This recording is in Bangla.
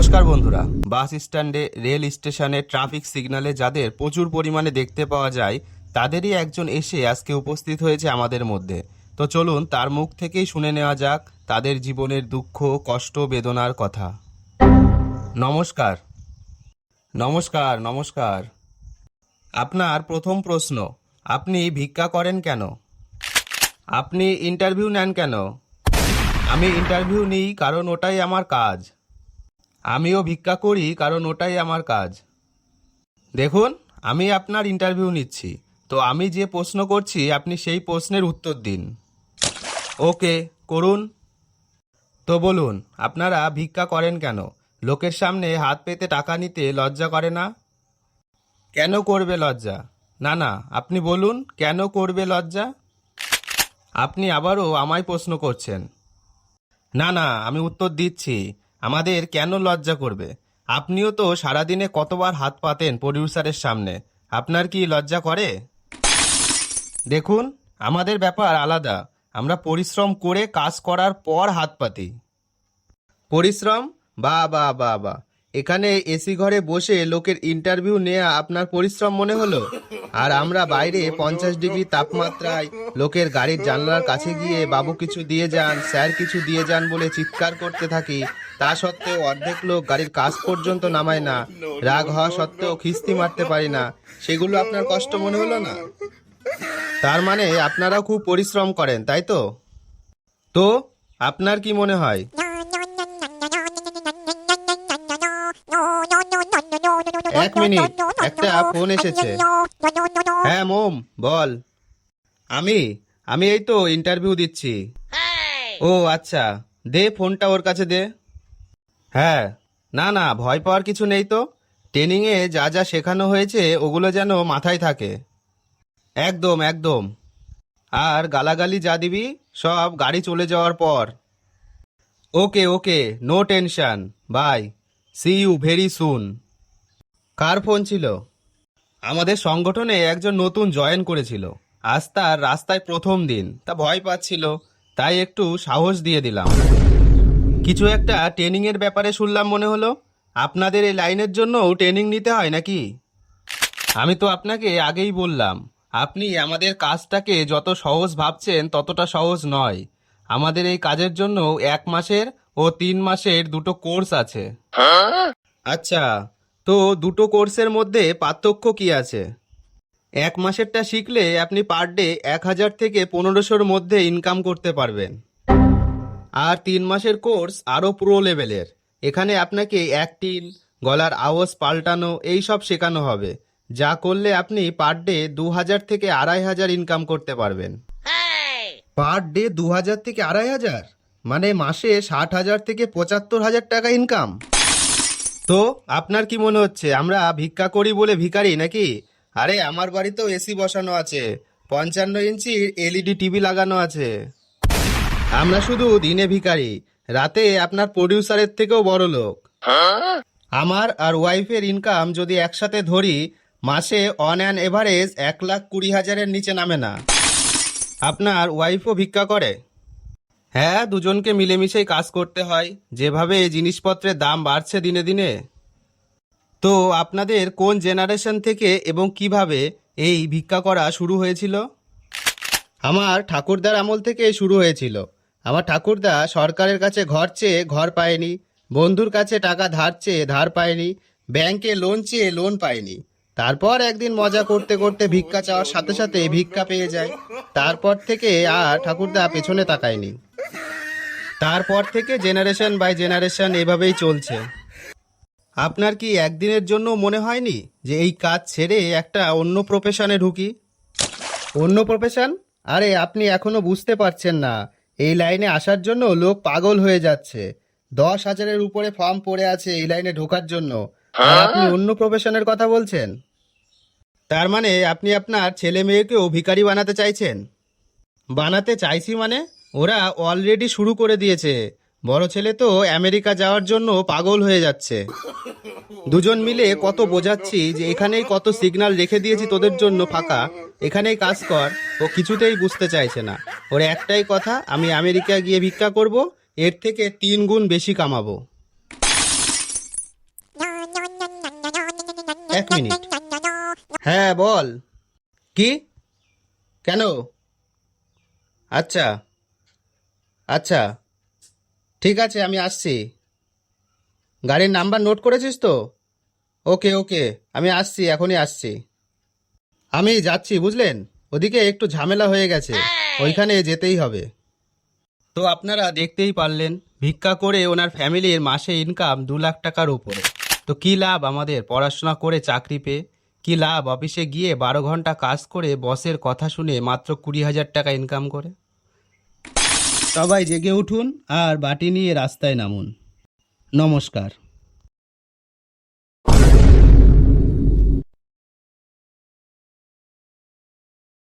নমস্কার বন্ধুরা, বাস স্ট্যান্ডে রেল স্টেশনে ট্রাফিক সিগনালে যাদের প্রচুর পরিমাণে দেখতে পাওয়া যায়, তাদেরই একজন এসে আজকে উপস্থিত হয়েছে আমাদের মধ্যে। তো চলুন, তার মুখ থেকেই শুনে নেওয়া যাক তাদের জীবনের দুঃখ, কষ্ট, বেদনার কথা। নমস্কার। নমস্কার নমস্কার। আপনার প্রথম প্রশ্ন, আপনি ভিক্ষা করেন কেন? আপনি ইন্টারভিউ নেন কেন? আমি ইন্টারভিউ নিই কারণ ওটাই আমার কাজ। আমিও ভিক্ষা করি কারণ ওটাই আমার কাজ। দেখুন, আমি আপনার ইন্টারভিউ নিচ্ছি। তো আমি যে প্রশ্ন করছি, আপনি সেই প্রশ্নের উত্তর দিন। ওকে, করুন। তো বলুন, আপনারা ভিক্ষা করেন কেন? লোকের সামনে হাত পেতে টাকা নিতে লজ্জা করে না? কেন করবে লজ্জা? না না, আপনি বলুন, কেন করবে লজ্জা? আপনি আবারও আমায় প্রশ্ন করছেন। না না, আমি উত্তর দিচ্ছি। আমাদের কেন লজ্জা করবে? আপনিও তো সারাদিনে কতবার হাত পাতেন প্রডিউসারের সামনে। আপনার কি লজ্জা করে? দেখুন, আমাদের ব্যাপার আলাদা। আমরা পরিশ্রম করে কাজ করার পর হাত পাতি। পরিশ্রম? বা বা বা বা। এখানে এসি ঘরে বসে লোকের ইন্টারভিউ নেওয়া আপনার পরিশ্রম মনে হলো? আর আমরা বাইরে পঞ্চাশ ডিগ্রি তাপমাত্রায় লোকের গাড়ির জানলার কাছে গিয়ে বাবু কিছু দিয়ে যান, স্যার কিছু দিয়ে যান বলে চিৎকার করতে থাকি তা সত্ত্বেও অর্ধেক লোক গাড়ির কাজ পর্যন্ত নামায় না। রাগ হওয়া সত্ত্বেও খিস্তি মারতে পারি না। সেগুলো আপনার কষ্ট মনে হলো না? তার মানে আপনারাও খুব পরিশ্রম করেন, তাই তো? তো, আপনার কি মনে হয়? এক মিনিট, একটা ফোন এসেছে। হ্যাঁ মোম, বল। আমি আমি এই তো ইন্টারভিউ দিচ্ছি। ও আচ্ছা দে ফোনটা ওর কাছে দে। হ্যাঁ। না না, ভয় পাওয়ার কিছু নেই তো। ট্রেনিংয়ে যা যা শেখানো হয়েছে, ওগুলো যেন মাথায় থাকে। একদম একদম। আর গালাগালি যা দিবি, সব গাড়ি চলে যাওয়ার পর। Okay okay no tension bye see you very soon car phone ছিল? আমাদের সংগঠনে একজন নতুন জয়েন করেছিল। আজ তার রাস্তায় প্রথম দিন। তা ভয় পাচ্ছিল। তাই একটু সাহস দিয়ে দিলাম। কিছু একটা ট্রেনিং এর ব্যাপারে শুনলাম মনে হলো। আপনাদের এই লাইনের জন্য ট্রেনিং নিতে হয় নাকি? আমি তো আপনাকে আগেই বললাম, আপনি আমাদের কাজটাকে যত সহজ ভাবছেন ততটা সহজ নয়। আমাদের এই কাজের জন্য এক মাসের ও তিন মাসের দুটো কোর্স আছে। আচ্ছা তো দুটো কোর্সের মধ্যে পার্থক্য কি আছে? এক মাসেরটা শিখলে আপনি পার ডে এক হাজার থেকে পনেরোশোর মধ্যে ইনকাম করতে পারবেন। আর তিন মাসের কোর্স আরও প্রো লেভেলের। এখানে আপনাকে অ্যাক্টিন গলার আওয়াজ পাল্টানো এই সব শেখানো হবে, যা করলে আপনি পার ডে দু হাজার থেকে আড়াই হাজার ইনকাম করতে পারবেন। পার ডে দু হাজার থেকে আড়াই হাজার? মানে মাসে ষাট হাজার থেকে পঁচাত্তর হাজার টাকা ইনকাম। তো, আপনার কি মনে হচ্ছে, আমরা ভিক্ষা করি বলে ভিখারি নাকি? আরে, আমার বাড়িতেও এসি বসানো আছে, পঞ্চান্ন ইঞ্চি এলইডি টিভি লাগানো আছে। আমরা শুধু দিনে ভিখারি। রাতে আপনার প্রডিউসারের থেকেও বড় লোক। আমার আর ওয়াইফের ইনকাম যদি একসাথে ধরি, মাসে অন অ্যান এভারেজ এক লাখ কুড়ি হাজারের নিচে নামে না। আপনার ওয়াইফও ভিক্ষা করে। হ্যাঁ দুজনকে মিলেমিশেই কাজ করতে হয়। যেভাবে জিনিসপত্রের দাম বাড়ছে দিনে দিনে। তো আপনাদের কোন জেনারেশন থেকে এবং কীভাবে এই ভিক্ষা করা শুরু হয়েছিল? আমার ঠাকুরদার আমল থেকে শুরু হয়েছিল। আমার ঠাকুরদা সরকারের কাছে ঘর চেয়ে ঘর পায়নি, বন্ধুর কাছে টাকা ধার চেয়ে ধার পায়নি, ব্যাংকে লোন চেয়ে লোন পায়নি। তারপর একদিন মজা করতে করতে ভিক্ষা চাওয়ার সাথে সাথে ভিক্ষা পেয়ে যায়। তারপর থেকে আর ঠাকুরদা পেছনে তাকায়নি। তারপর থেকে জেনারেশন বাই জেনারেশন এভাবেই চলছে। আপনার কি একদিনের জন্য মনে হয়নি যে এই কাজ ছেড়ে একটা অন্য প্রফেশনে ঢুকি? অন্য প্রফেশন আরে, আপনি এখনও বুঝতে পারছেন না। এই লাইনে আসার জন্য লোক পাগল হয়ে যাচ্ছে। দশ হাজারের উপরে ফর্ম পড়ে আছে এই লাইনে ঢোকার জন্য। আর আপনি অন্য প্রফেশনের কথা বলছেন। তার মানে আপনি আপনার ছেলে মেয়েকেও ভিখারি বানাতে চাইছেন? বানাতে চাইছি মানে? ওরা অলরেডি শুরু করে দিয়েছে। বড় ছেলে তো আমেরিকা যাওয়ার জন্য পাগল হয়ে যাচ্ছে। দুজন মিলে কত বোঝাচ্ছি যে এখানেই কত সিগন্যাল রেখে দিয়েছি তোদের জন্য ফাঁকা। এখানেই কাজ কর। ও কিছুতেই বুঝতে চাইছে না। ওর একটাই কথা, আমি আমেরিকা গিয়ে ভিক্ষা করব, এর থেকে তিন গুণ বেশি কামাবো। এক মিনিট। হ্যাঁ বল। কি? কেন? আচ্ছা। আচ্ছা। ঠিক আছে, আমি আসছি। গাড়ির নাম্বার নোট করেছিস তো? ওকে ওকে। আমি আসছি, এখনই আসছি। আমি যাচ্ছি বুঝলেন? ওদিকে একটু ঝামেলা হয়ে গেছে। ওইখানে যেতেই হবে। তো আপনারা দেখতেই পারলেন ভিক্ষা করে ওনার ফ্যামিলির মাসে ইনকাম দু লাখ টাকার উপরে। তো কি লাভ আমাদের? পড়াশোনা করে চাকরি পেয়ে। কি লাভ? অফিসে গিয়ে বারো ঘণ্টা কাজ করে বসের কথা শুনে মাত্র কুড়ি হাজার টাকা ইনকাম করে। সবাই জেগে উঠুন আর বাটি নিয়ে রাস্তায় নামুন। নমস্কার।